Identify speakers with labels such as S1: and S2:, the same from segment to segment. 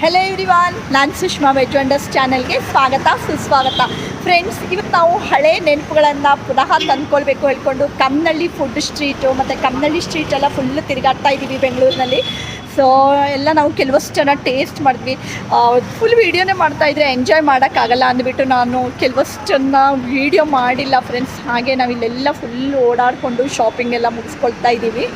S1: Hello everyone ನಾನು Sushma veg wonders ಚಾನಲ್ಗೆ ಸ್ವಾಗತ, ಸುಸ್ವಾಗತ. ಫ್ರೆಂಡ್ಸ್ ಇವತ್ತು ನಾವು ಹಳೆ ನೆನಪುಗಳನ್ನು ಪುನಃ ತಂದ್ಕೊಳ್ಬೇಕು ಹೇಳ್ಕೊಂಡು ಕಮ್ನಳ್ಳಿ ಫುಡ್ ಸ್ಟ್ರೀಟು ಮತ್ತು ಕಮ್ನಳ್ಳಿ ಸ್ಟ್ರೀಟ್ ಎಲ್ಲ ಫುಲ್ಲು ತಿರುಗಾಡ್ತಾ ಇದ್ದೀವಿ ಬೆಂಗಳೂರಿನಲ್ಲಿ. ಸೊ ಎಲ್ಲ ನಾವು ಕೆಲವಷ್ಟು ಜನ ಟೇಸ್ಟ್ ಮಾಡಿದ್ವಿ. ಫುಲ್ ವೀಡಿಯೋನೇ ಮಾಡ್ತಾ ಇದ್ರೆ ಎಂಜಾಯ್ ಮಾಡೋಕ್ಕಾಗಲ್ಲ ಅಂದ್ಬಿಟ್ಟು ನಾನು ಕೆಲವಷ್ಟು ಜನ ವೀಡಿಯೋ ಮಾಡಿಲ್ಲ ಫ್ರೆಂಡ್ಸ್ ಹಾಗೆ ನಾವು ಇಲ್ಲೆಲ್ಲ ಫುಲ್ ಓಡಾಡಿಕೊಂಡು ಶಾಪಿಂಗ್ ಎಲ್ಲ ಮುಗಿಸ್ಕೊಳ್ತಾ ಇದ್ದೀವಿ.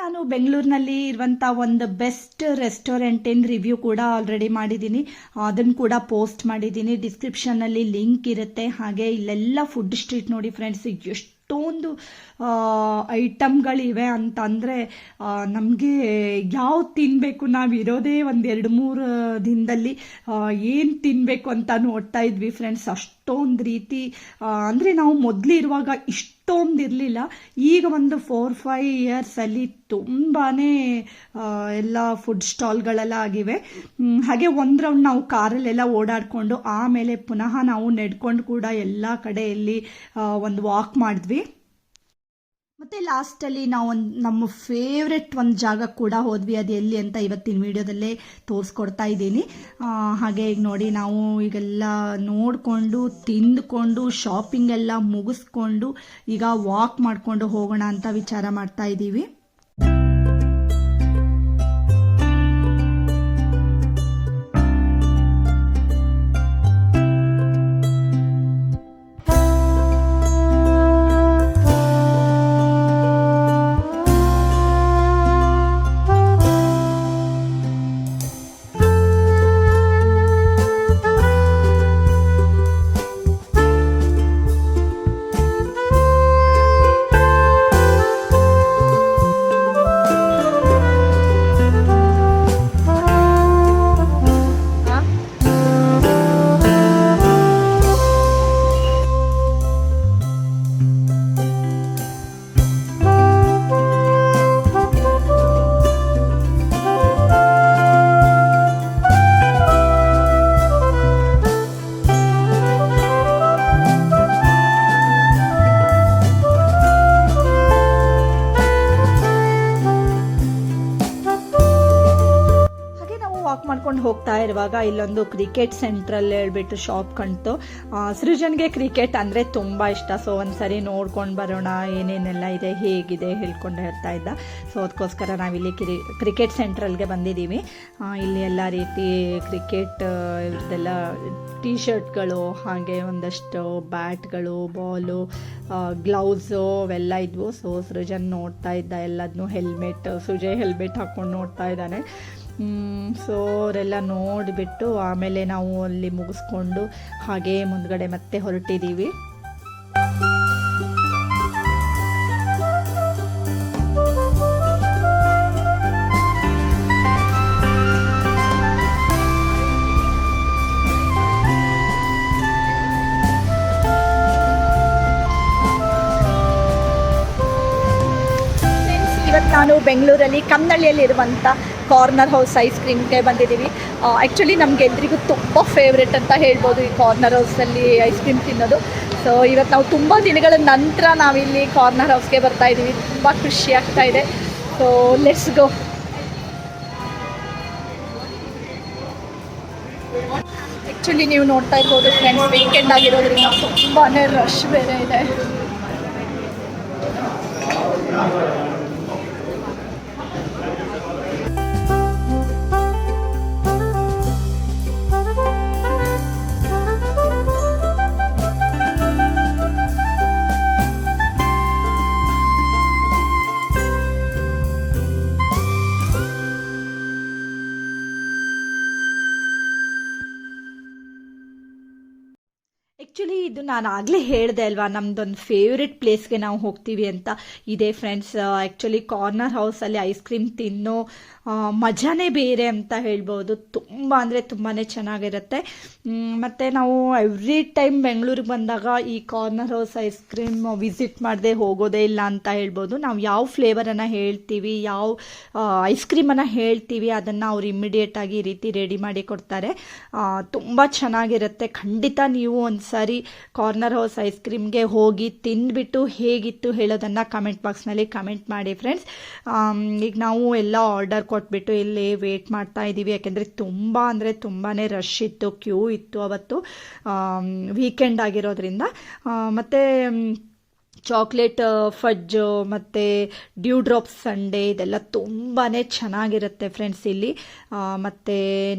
S1: ನಾನು ಬೆಂಗಳೂರಿನಲ್ಲಿ ಇರುವಂಥ ಒಂದು ಬೆಸ್ಟ್ ರೆಸ್ಟೋರೆಂಟಿನ ರಿವ್ಯೂ ಕೂಡ ಆಲ್ರೆಡಿ ಮಾಡಿದ್ದೀನಿ. ಅದನ್ನು ಕೂಡ ಪೋಸ್ಟ್ ಮಾಡಿದ್ದೀನಿ. ಡಿಸ್ಕ್ರಿಪ್ಷನ್ನಲ್ಲಿ ಲಿಂಕ್ ಇರುತ್ತೆ. ಹಾಗೆ ಇಲ್ಲೆಲ್ಲ ಫುಡ್ ಸ್ಟ್ರೀಟ್ ನೋಡಿ ಫ್ರೆಂಡ್ಸ್ ಎಷ್ಟು ಎಷ್ಟೊಂದು ಐಟಮ್ಗಳಿವೆ ಅಂತಂದರೆ ನಮಗೆ ಯಾವ ತಿನ್ನಬೇಕು ನಾವು ಇರೋದೇ ಒಂದು ಎರಡು ಮೂರು ದಿನದಲ್ಲಿ ಏನು ತಿನ್ನಬೇಕು ಅಂತ ನೋಡ್ತಾ ಇದ್ವಿ ಫ್ರೆಂಡ್ಸ್ ಅಷ್ಟೊಂದು ರೀತಿ ಅಂದರೆ ನಾವು ಮೊದಲು ಇರುವಾಗ ಇಷ್ಟೊಂದು ಇರಲಿಲ್ಲ ಈಗ ಒಂದು ಫೋರ್ ಫೈವ್ ಇಯರ್ಸಲ್ಲಿ ತುಂಬಾ ಎಲ್ಲ ಫುಡ್ ಸ್ಟಾಲ್ಗಳೆಲ್ಲ ಆಗಿವೆ. ಹಾಗೆ ಒಂದು ರೌಂಡ್ ನಾವು ಕಾರಲ್ಲೆಲ್ಲ ಓಡಾಡಿಕೊಂಡು ಆಮೇಲೆ ಪುನಃ ನಾವು ನೆಡ್ಕೊಂಡು ಕೂಡ ಎಲ್ಲ ಕಡೆಯಲ್ಲಿ ಒಂದು ವಾಕ್ ಮಾಡಿದ್ವಿ. ಮತ್ತು ಲಾಸ್ಟಲ್ಲಿ ನಾವು ನಮ್ಮ ಫೇವ್ರೆಟ್ ಒಂದು ಜಾಗ ಕೂಡ ಹೋದ್ವಿ, ಅದು ಎಲ್ಲಿ ಅಂತ ಇವತ್ತಿನ ವಿಡಿಯೋದಲ್ಲೇ ತೋರಿಸ್ಕೊಡ್ತಾ ಇದ್ದೀನಿ. ಹಾಗೆ ಈಗ ನೋಡಿ ನಾವು ಈಗೆಲ್ಲ ನೋಡಿಕೊಂಡು, ತಿಂದ್ಕೊಂಡು ಶಾಪಿಂಗ್ ಎಲ್ಲ ಮುಗಿಸ್ಕೊಂಡು ಈಗ ವಾಕ್ ಮಾಡಿಕೊಂಡು ಹೋಗೋಣ ಅಂತ ವಿಚಾರ ಮಾಡ್ತಾ ಇದ್ದೀವಿ. ವಾಕ್ ಮಾಡ್ಕೊಂಡು ಹೋಗ್ತಾ ಇರುವಾಗ ಇಲ್ಲೊಂದು ಕ್ರಿಕೆಟ್ ಸೆಂಟ್ರಲ್ಲಿ ಹೇಳ್ಬಿಟ್ಟು ಶಾಪ್ ಕಾಣ್ತು ಸೃಜನ್ಗೆ ಕ್ರಿಕೆಟ್ ಅಂದರೆ ತುಂಬ ಇಷ್ಟ. ಸೊ ಒಂದ್ಸರಿ ನೋಡ್ಕೊಂಡು ಬರೋಣ, ಏನೇನೆಲ್ಲ ಇದೆ, ಹೇಗಿದೆ ಹೇಳ್ಕೊಂಡು ಹೇಳ್ತಾ ಇದ್ದ. ಸೊ ಅದಕ್ಕೋಸ್ಕರ ನಾವಿಲ್ಲಿ ಕ್ರಿ ಕ್ರಿಕೆಟ್ ಸೆಂಟ್ರಲ್ಗೆ ಬಂದಿದ್ದೀವಿ. ಇಲ್ಲಿ ಎಲ್ಲ ರೀತಿ ಕ್ರಿಕೆಟ್ ಇವ್ರದ್ದೆಲ್ಲ ಟೀ ಶರ್ಟ್ಗಳು ಹಾಗೆ ಒಂದಷ್ಟು ಬ್ಯಾಟ್ಗಳು ಬಾಲು ಗ್ಲೌಸು ಅವೆಲ್ಲ ಇದ್ವು. ಸೊ ಸೃಜನ್ ನೋಡ್ತಾ ಇದ್ದ ಎಲ್ಲದನ್ನು ಹೆಲ್ಮೆಟ್ ಸುಜಯ್ ಹೆಲ್ಮೆಟ್ ಹಾಕ್ಕೊಂಡು ನೋಡ್ತಾ ಇದ್ದಾನೆ. ಸೊ ಅವರೆಲ್ಲ ನೋಡಿಬಿಟ್ಟು ಆಮೇಲೆ ನಾವು ಅಲ್ಲಿ ಮುಗಿಸ್ಕೊಂಡು ಹಾಗೆ ಮುಂದ್ಗಡೆ ಮತ್ತೆ ಹೊರಟಿದ್ದೀವಿ ನಾನು ಬೆಂಗಳೂರಲ್ಲಿ ಕಮ್ನಳ್ಳಿಯಲ್ಲಿರುವಂಥ ಕಾರ್ನರ್ ಹೌಸ್ ಐಸ್ ಕ್ರೀಮ್ಗೆ ಬಂದಿದ್ದೀವಿ. ಆ್ಯಕ್ಚುಲಿ ನಮಗೆಲ್ರಿಗೂ ತುಂಬ ಫೇವ್ರೆಟ್ ಅಂತ ಹೇಳ್ಬೋದು ಈ ಕಾರ್ನರ್ ಹೌಸಲ್ಲಿ ಐಸ್ ಕ್ರೀಮ್ ತಿನ್ನೋದು. ಸೊ ಇವತ್ತು ನಾವು ತುಂಬ ದಿನಗಳ ನಂತರ ನಾವಿಲ್ಲಿ ಕಾರ್ನರ್ ಹೌಸ್ಗೆ ಬರ್ತಾ ಇದ್ದೀವಿ ತುಂಬ ಖುಷಿ ಆಗ್ತಾ ಇದೆ. ಸೊ ಲೆಟ್ಸ್ ಗೋ ಆ್ಯಕ್ಚುಲಿ ನೀವು ನೋಡ್ತಾ ಇರ್ಬೋದು ಫ್ರೆಂಡ್ಸ್ ವೀಕೆಂಡ್ ಆಗಿರೋದ್ರಿಂದ ತುಂಬಾ ರಶ್ ಬೇರೆ ಇದೆ. ಆ್ಯಕ್ಚುಲಿ ಇದು ನಾನು ಆಗಲೇ ಹೇಳಿದೆ ಅಲ್ವಾ? ನಮ್ದೊಂದು ಫೇವ್ರೆಟ್ ಪ್ಲೇಸ್ಗೆ ನಾವು ಹೋಗ್ತೀವಿ ಅಂತ. ಇದೆ ಫ್ರೆಂಡ್ಸ್ ಆ್ಯಕ್ಚುಲಿ ಕಾರ್ನರ್ ಹೌಸಲ್ಲಿ ಐಸ್ ಕ್ರೀಮ್ ತಿನ್ನೋ ಮಜಾನೇ ಬೇರೆ ಅಂತ ಹೇಳ್ಬೋದು. ತುಂಬ ಅಂದರೆ ತುಂಬಾ ಚೆನ್ನಾಗಿರುತ್ತೆ. ಮತ್ತು ನಾವು ಎವ್ರಿ ಟೈಮ್ ಬೆಂಗಳೂರಿಗೆ ಬಂದಾಗ ಈ corner house ice cream visit ಮಾಡದೆ ಹೋಗೋದೇ ಇಲ್ಲ ಅಂತ ಹೇಳ್ಬೋದು. ನಾವು ಯಾವ ಫ್ಲೇವರನ್ನು ಹೇಳ್ತೀವಿ, ಯಾವ ಐಸ್ ಕ್ರೀಮನ್ನು ಹೇಳ್ತೀವಿ, ಅದನ್ನು ಅವ್ರು ಇಮ್ಮಿಡಿಯೇಟಾಗಿ ಈ ರೀತಿ ರೆಡಿ ಮಾಡಿ ಕೊಡ್ತಾರೆ. ತುಂಬ ಚೆನ್ನಾಗಿರುತ್ತೆ. ಖಂಡಿತ ನೀವು ಒಂದು ಸಾರಿ ಕಾರ್ನರ್ ಹೌಸ್ ಐಸ್ ಕ್ರೀಮ್ಗೆ ಹೋಗಿ ತಿಂದ್ಬಿಟ್ಟು ಹೇಗಿತ್ತು ಹೇಳೋದನ್ನು ಕಮೆಂಟ್ ಬಾಕ್ಸ್ನಲ್ಲಿ ಕಮೆಂಟ್ ಮಾಡಿ ಫ್ರೆಂಡ್ಸ್ ಈಗ ನಾವು ಎಲ್ಲ ಆರ್ಡರ್ ಕೊಟ್ಬಿಟ್ಟು ಇಲ್ಲಿ ವೇಟ್ ಮಾಡ್ತಾ ಇದ್ದೀವಿ ಯಾಕೆಂದರೆ ತುಂಬ ಅಂದರೆ ತುಂಬಾ ರಶ್ ಇತ್ತು ಕ್ಯೂ ಇತ್ತು ಅವತ್ತು. ವೀಕೆಂಡ್ ಆಗಿರೋದ್ರಿಂದ. ಮತ್ತು ಚಾಕ್ಲೇಟ್ ಫಜ್ಜು ಮತ್ತು ಡ್ಯೂ ಡ್ರಾಪ್ಸ್ ಸಂಡೇ ಇದೆಲ್ಲ ತುಂಬಾ ಚೆನ್ನಾಗಿರುತ್ತೆ ಫ್ರೆಂಡ್ಸ್ ಇಲ್ಲಿ. ಮತ್ತು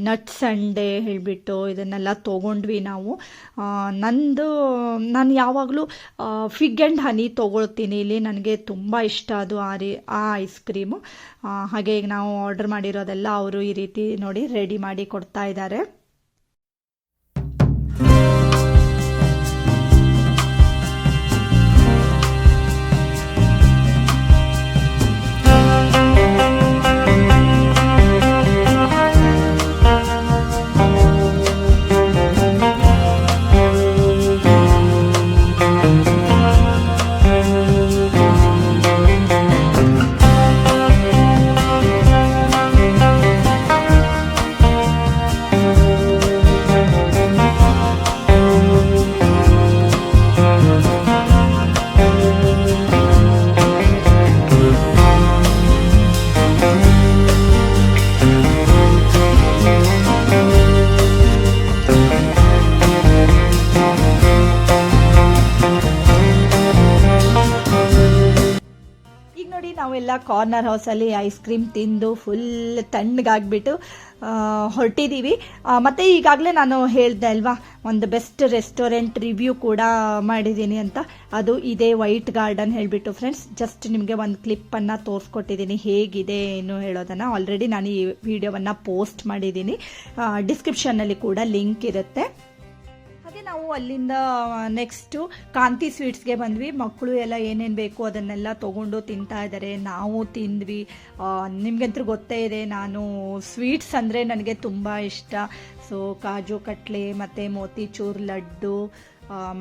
S1: ನಟ್ ಸಂಡೇ ಹೇಳಿಬಿಟ್ಟು ಇದನ್ನೆಲ್ಲ ತೊಗೊಂಡ್ವಿ ನಾವು. ನಂದು, ನಾನು ಯಾವಾಗಲೂ ಫಿಗ್ ಆ್ಯಂಡ್ ಹನಿ ತೊಗೊಳ್ತೀನಿ ಇಲ್ಲಿ. ನನಗೆ ತುಂಬ ಇಷ್ಟ ಅದು ಆ ರೀ ಆ ಐಸ್ ಕ್ರೀಮು ಹಾಗೆ ಈಗ ನಾವು ಆರ್ಡರ್ ಮಾಡಿರೋದೆಲ್ಲ ಅವರು ಈ ರೀತಿ ನೋಡಿ ರೆಡಿ ಮಾಡಿ ಕೊಡ್ತಾ ಇದ್ದಾರೆ. ಕಾರ್ನರ್ ಹೌಸಲ್ಲಿ ಐಸ್ ಕ್ರೀಮ್ ತಿಂದು ಫುಲ್ ತಣ್ಣಗಾಗ್ಬಿಟ್ಟು ಹೊರಟಿದ್ದೀವಿ ಮತ್ತೆ ಈಗಾಗಲೇ ನಾನು ಹೇಳ್ದೆ ಅಲ್ವಾ, ಒಂದು ಬೆಸ್ಟ್ ರೆಸ್ಟೋರೆಂಟ್ ರಿವ್ಯೂ ಕೂಡ ಮಾಡಿದ್ದೀನಿ ಅಂತ. ಅದು ಇದೇ ವೈಟ್ ಗಾರ್ಡನ್ ಹೇಳಿಬಿಟ್ಟು ಫ್ರೆಂಡ್ಸ್, ಜಸ್ಟ್ ನಿಮಗೆ ಒಂದು ಕ್ಲಿಪ್ಪನ್ನು ತೋರಿಸ್ಕೊಟ್ಟಿದ್ದೀನಿ. ಹೇಗಿದೆ ಏನು ಹೇಳೋದನ್ನು ಆಲ್ರೆಡಿ ನಾನು ಈ ವಿಡಿಯೋವನ್ನು ಪೋಸ್ಟ್ ಮಾಡಿದ್ದೀನಿ. ಡಿಸ್ಕ್ರಿಪ್ಷನ್ನಲ್ಲಿ ಕೂಡ ಲಿಂಕ್ ಇರುತ್ತೆ. ನಾವು ಅಲ್ಲಿಂದ ನೆಕ್ಸ್ಟು ಕಾಂತಿ ಸ್ವೀಟ್ಸ್ಗೆ ಬಂದ್ವಿ. ಮಕ್ಕಳು ಎಲ್ಲ ಏನೇನು ಬೇಕು ಅದನ್ನೆಲ್ಲ ತೊಗೊಂಡು ತಿಂತಾ ಇದ್ದಾರೆ ನಾವು ತಿಂದ್ವಿ. ನಿಮ್ಗಂತೂ ಗೊತ್ತೇ ಇದೆ, ನಾನು ಸ್ವೀಟ್ಸ್ ಅಂದರೆ ನನಗೆ ತುಂಬ ಇಷ್ಟ. ಸೊ ಕಾಜು ಕಟ್ಲೆ ಮತ್ತು ಮೋತಿಚೂರ್ ಲಡ್ಡು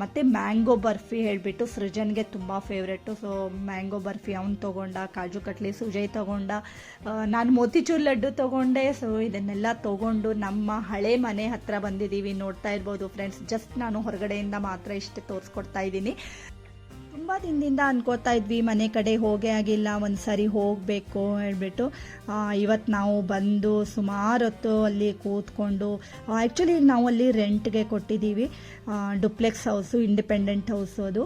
S1: ಮತ್ತೆ ಮ್ಯಾಂಗೋ ಬರ್ಫಿ ಹೇಳಿಬಿಟ್ಟು ಸೃಜನ್ಗೆ ತುಂಬ ಫೇವ್ರೆಟ್ಟು ಸೊ ಮ್ಯಾಂಗೋ ಬರ್ಫಿ ಅವ್ನು ತೊಗೊಂಡ, ಕಾಜು ಕಟ್ಲಿ ಸುಜಯ್ ತೊಗೊಂಡ ನಾನು ಮೋತಿಚೂರ್ ಲಡ್ಡು ತೊಗೊಂಡೆ. ಸೊ ಇದನ್ನೆಲ್ಲ ತೊಗೊಂಡು ನಮ್ಮ ಹಳೆ ಮನೆ ಹತ್ರ ಬಂದಿದ್ದೀವಿ ನೋಡ್ತಾ ಇರ್ಬೋದು ಫ್ರೆಂಡ್ಸ್ ಜಸ್ಟ್ ನಾನು ಹೊರಗಡೆಯಿಂದ ಮಾತ್ರ ಇಷ್ಟು ತೋರಿಸ್ಕೊಡ್ತಾ ಇದ್ದೀನಿ. ತುಂಬ ದಿನದಿಂದ ಅನ್ಕೋತಾ ಇದ್ವಿ, ಮನೆ ಕಡೆ ಹೋಗೇ ಆಗಿಲ್ಲ, ಒಂದು ಸರಿ ಹೋಗಬೇಕು ಹೇಳ್ಬಿಟ್ಟು. ಇವತ್ತು ನಾವು ಬಂದು ಸುಮಾರು ಹೊತ್ತು ಅಲ್ಲಿ ಕೂತ್ಕೊಂಡು ಆ್ಯಕ್ಚುಲಿ ನಾವು ಅಲ್ಲಿ ರೆಂಟ್ಗೆ ಕೊಟ್ಟಿದ್ದೀವಿ. ಡುಪ್ಲೆಕ್ಸ್ ಹೌಸು ಇಂಡಿಪೆಂಡೆಂಟ್ ಹೌಸು ಅದು.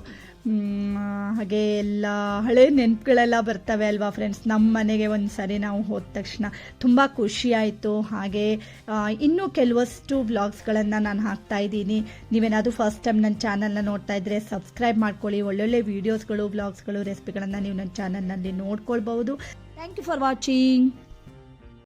S1: ಹಾಗೆ ಎಲ್ಲ ಹಳೆ ನೆನಪುಗಳೆಲ್ಲ ಬರ್ತವೆ ಅಲ್ವಾ ಫ್ರೆಂಡ್ಸ್ ನಮ್ಮ ಮನೆಗೆ ಒಂದು ಸರಿ ನಾವು ಹೋದ ತಕ್ಷಣ. ತುಂಬ ಖುಷಿ ಆಯಿತು. ಹಾಗೆ ಇನ್ನೂ ಕೆಲವಷ್ಟು ವ್ಲಾಗ್ಸ್ಗಳನ್ನು ನಾನು ಹಾಕ್ತಾ ಇದ್ದೀನಿ. ನೀವೇನಾದರೂ ಫಸ್ಟ್ ಟೈಮ್ ನನ್ನ ಚಾನಲ್ನ ನೋಡ್ತಾ ಇದ್ದರೆ ಸಬ್ಸ್ಕ್ರೈಬ್ ಮಾಡ್ಕೊಳ್ಳಿ. ಒಳ್ಳೊಳ್ಳೆ ವೀಡಿಯೋಸ್ಗಳು ವ್ಲಾಗ್ಸ್ಗಳು ರೆಸಿಪಿಗಳನ್ನು ನೀವು ನನ್ನ ಚಾನಲ್ನಲ್ಲಿ ನೋಡ್ಕೊಳ್ಬಹುದು. Thank you for watching